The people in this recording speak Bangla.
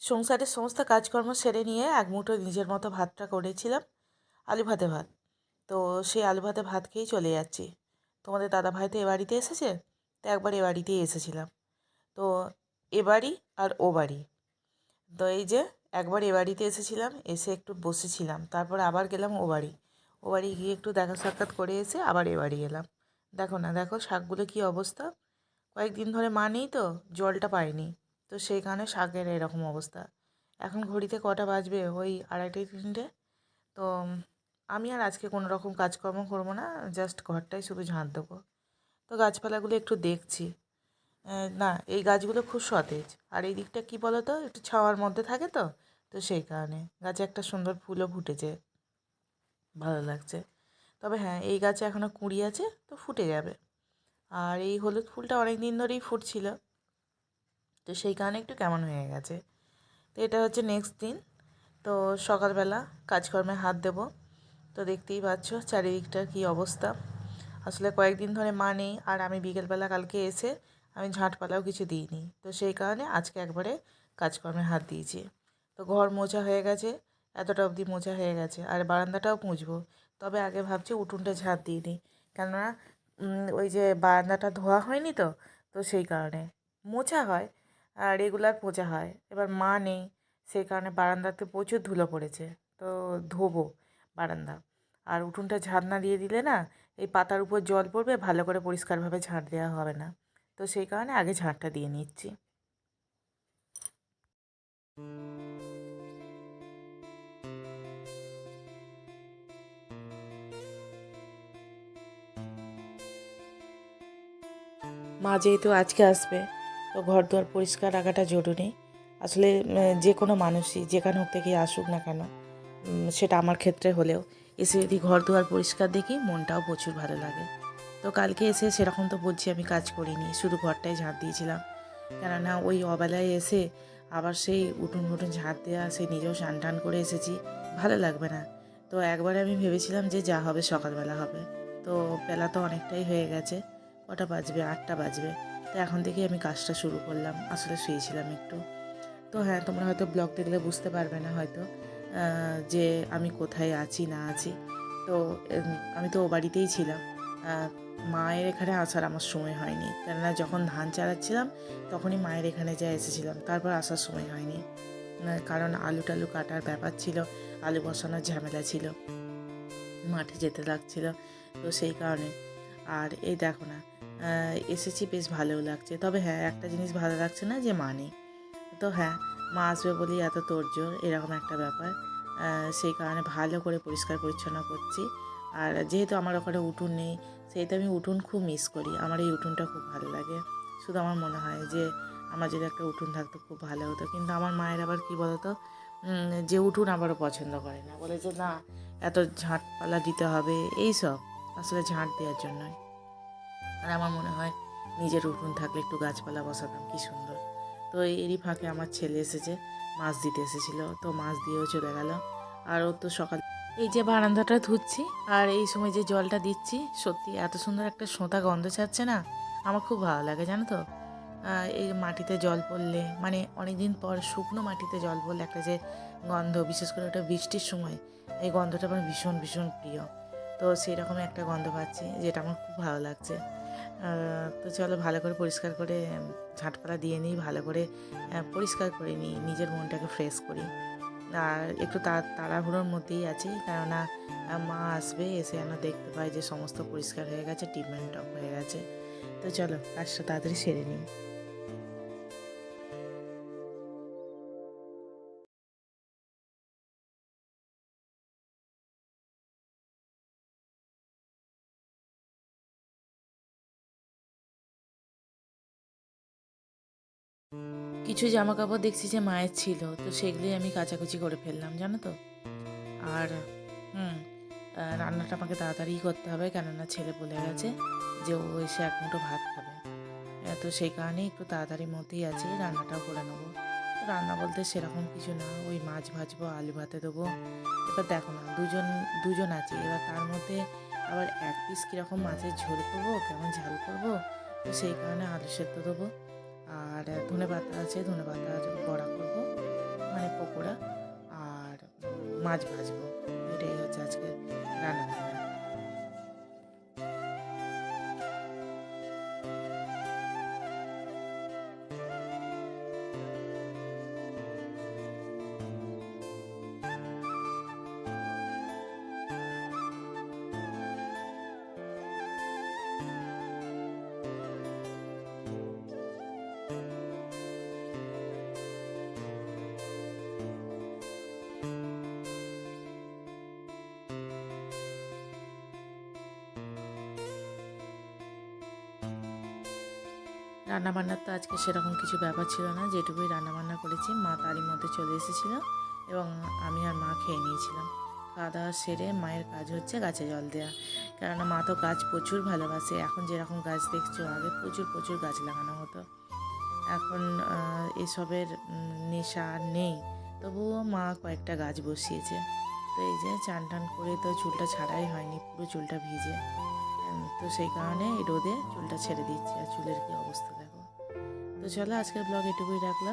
সংসারের সমস্ত কাজকর্ম সেরে নিয়ে এক মুঠো নিজের মতো ভাতটা করেছিলাম, আলু ভাতে ভাত। তো সেই আলু ভাতে ভাত খেয়েই চলে যাচ্ছি। তোমাদের দাদা ভাই তো এ বাড়িতে এসেছে, তো একবার এ বাড়িতেই এসেছিলাম। তো এ বাড়ি আর ও বাড়ি। তো এই যে একবার এ বাড়িতে এসেছিলাম, এসে একটু বসেছিলাম, তারপর আবার গেলাম ও বাড়ি। ও বাড়ি গিয়ে একটু দেখা সাক্ষাৎ করে এসে আবার এ বাড়ি এলাম। দেখো না, দেখো শাকগুলো কী অবস্থা? কয়েকদিন ধরে মা নেই তো, জলটা পায়নি। তো সেই কারণে শাকের এরকম অবস্থা। এখন ঘড়িতে কটা বাজবে? ওই আড়াইটে তিনটে। তো আমি আর আজকে কোনো রকম কাজকর্ম করব না জাস্ট ঘরটাই শুধু ঝাঁট দেবো। তো গাছপালাগুলো একটু দেখছি। না, এই গাছগুলো খুব সতেজ। আর এই দিকটা কী বলো তো একটু ছাওয়ার মধ্যে থাকে তো? তো সেই কারণে গাছে একটা সুন্দর ফুলও ফুটেছে। ভালো লাগছে। তবে হ্যাঁ এই গাছে এখনও কুঁড়ি আছে, তো ফুটে যাবে। আর এই হলুদ ফুলটা অনেক দিন ধরেই ফুটছিল। তো সেই কারণে একটু কেমন হয়ে গেছে। তো এটা হচ্ছে নেক্সট দিন। তো সকালবেলা কাজকর্মে হাত দেব। তো দেখতেই পাচ্ছ চারিদিকটার কী অবস্থা। আসলে কয়েকদিন ধরে মা নেই আর আমি বিকেলবেলা কালকে এসে আমি ঝাঁটপালাও কিছু দিইনি। তো সেই কারণে আজকে একবারে কাজকর্মে হাত দিয়েছি। তো ঘর মোছা হয়ে গেছে, এতটা অবধি মোছা হয়ে গেছে, আর বারান্দাটাও মুছবো। তবে আগে ভাবছি উঠোনটা ঝাঁট দিই কেননা ওই যে বারান্দাটা ধোয়া হয়নি তো তো সেই কারণে। মোছা হয় রেগুলার পোছা হয়। এবার মা নেই, সেই কারণে বারান্দাতে প্রচুর ধুলো পড়েছে। তো ধোবো বারান্দা। আর উঠোনটা ঝাঁট না দিয়ে দিলে না, এই পাতার উপর জল পড়বে, ভালো করে পরিষ্কারভাবে ঝাঁট দেওয়া হবে না। তো সেই কারণে আগে ঝাঁটটা দিয়ে নিচ্ছি। মা যেহেতু আজকে আসবে তো ঘর দুয়ার পরিষ্কার রাখাটা জরুরি। আসলে যে কোনো মানুষই, যেখান হোক থেকে আসুক না কেন সেটা আমার ক্ষেত্রে হলেও, এসে যদি ঘর দুয়ার পরিষ্কার দেখি, মনটাও প্রচুর ভালো লাগে। তো কালকে এসে সেরকম তো বলছি আমি কাজ করিনি, শুধু ঘরটাই ঝাঁট দিয়েছিলাম। কেননা ওই অবেলায় এসে আবার সেই উঠুন উঠুন ঝাঁট দেওয়া সে নিজেও স্নান টান করে এসেছি, ভালো লাগবে না। তো একবারে আমি ভেবেছিলাম যে যা হবে সকালবেলা হবে। তো বেলা তো অনেকটাই হয়ে গেছে, কটা বাজবে? আটটা বাজবে। তো এখন থেকেই আমি কাজটা শুরু করলাম। আসলে শুয়েছিলাম একটু। তো হ্যাঁ তোমরা হয়তো ব্লগ দেখলে বুঝতে পারবে না হয়তো যে আমি কোথায় আছি, না আছি। তো আমি তো ও বাড়িতেই ছিলাম। মায়ের এখানে আসার আমার সময় হয়নি। কেননা যখন ধান চালাচ্ছিলাম তখনই মায়ের এখানে যা এসেছিলাম। তারপর আসার সময় হয়নি। কারণ আলু টালু কাটার ব্যাপার ছিল, আলু বসানোর ঝামেলা ছিল, মাঠে যেতে লাগছিল, তো সেই কারণে। আর এই দেখো না এসেছি, বেশ ভালোও লাগছে। তবে হ্যাঁ একটা জিনিস ভালো লাগছে না যে মা নেই তো হ্যাঁ মা আসবে বলেই এত তোড়জোড়, এরকম একটা ব্যাপার। সেই কারণে ভালো করে পরিষ্কার পরিচ্ছন্ন করছি। আর যেহেতু আমার ওখানে উঠুন নেই সেহেতু আমি উঠুন খুব মিস করি। আমার এই উঠুনটা খুব ভালো লাগে। শুধু আমার মনে হয় যে, আমার যদি একটা উঠুন থাকতো খুব ভালো হতো। কিন্তু আমার মায়ের আবার কী বলতো? যে উঠুন আবারও পছন্দ করে না। বলে যে, না, এত ঝাঁটপালা দিতে হবে। এই সব আসলে ঝাঁট দেওয়ার জন্যই। আর আমার মনে হয় নিজের উঠোন থাকলে একটু গাছপালা বসাতাম, কি সুন্দর। তো এরই ফাঁকে আমার ছেলে এসেছে, মাছ দিতে এসেছিল, তো মাছ দিয়েও চলে গেল। আর ও তো সকাল এই যে বারান্দাটা ধুচ্ছি, আর এই সময় যে জলটা দিচ্ছি, সত্যি এত সুন্দর একটা সোঁতা গন্ধ ছাড়ছে না, আমার খুব ভালো লাগে, জানো তো? এই মাটিতে জল পড়লে মানে অনেক দিন পর শুকনো মাটিতে জল পড়লে একটা যে গন্ধ, বিশেষ করে ওটা বৃষ্টির সময়, এই গন্ধটা আমার ভীষণ ভীষণ প্রিয়। তো সেই রকম একটা গন্ধ পাচ্ছি, যেটা আমার খুব ভালো লাগছে। তো চলো ভালো করে পরিষ্কার করে ঝাঁটপালা দিয়ে নিই, ভালো করে পরিষ্কার করে নিই, নিজের মনটাকে ফ্রেশ করি। আর একটু তাড়াহুড়োর মধ্যেই আছি, কেননা মা আসবে, এসে যেন দেখতে পায় যে সমস্ত পরিষ্কার হয়ে গেছে ট্রিটমেন্ট হয়ে গেছে। তো চলো, কাজটা তাড়াতাড়ি সেরে নিই। কিছু জামা কাপড় দেখছি যে মায়ের ছিল, তো সেগুলোই আমি কাচাকুচি করে ফেললাম, জানো তো। আর, হুম রান্নাটা আমাকে তাড়াতাড়ি করতে হবে, কেননা ছেলে বলে গেছে যে ও এসে এক মুঠো ভাত খাবে। তো সেই কারণেই একটু তাড়াতাড়ির মধ্যেই আছি, রান্নাটাও করে নেব। রান্না বলতে সেরকম কিছু না, ওই মাছ ভাজবো, আলু ভাতে দেবো। এবার দেখো না, দুজন দুজন আছে, এবার তার মধ্যে আবার এক পিস কীরকম মাছের ঝোল করব, কেমন ঝাল করব, তো সেই কারণে আলু সেদ্ধ দেবো। আর ধনে পাতা আছে ধনে পাতার বড়া করব মানে পকোড়া, আর মাছ ভাজবো। এটাই হচ্ছে আজকে রান্না রান্নাবান্নার তো আজকে সেরকম কিছু ব্যাপার ছিল না, যেটুকুই রান্নাবান্না করেছি, মা তারই মধ্যে চলে এসেছিল এবং আমি আর মা খেয়ে নিয়েছিলাম। খাওয়া দাওয়া সেরে মায়ের কাজ হচ্ছে গাছে জল দেওয়া কেননা মা তো গাছ প্রচুর ভালোবাসে, এখন যেরকম গাছ দেখছ, আগে প্রচুর প্রচুর গাছ লাগানো হতো। এখন এসবের নেশা নেই। তবুও মা কয়েকটা গাছ বসিয়েছে। তো এই যে চান টান করে তো চুলটা ছাড়াই হয়নি, পুরো চুলটা ভিজে। তো সেই কারণে রোদে চুলটা ছেড়ে দিচ্ছে। আর চুলের কি অবস্থা দেখো। তো চলো আজকের ব্লগ এটুকুই রাখলাম।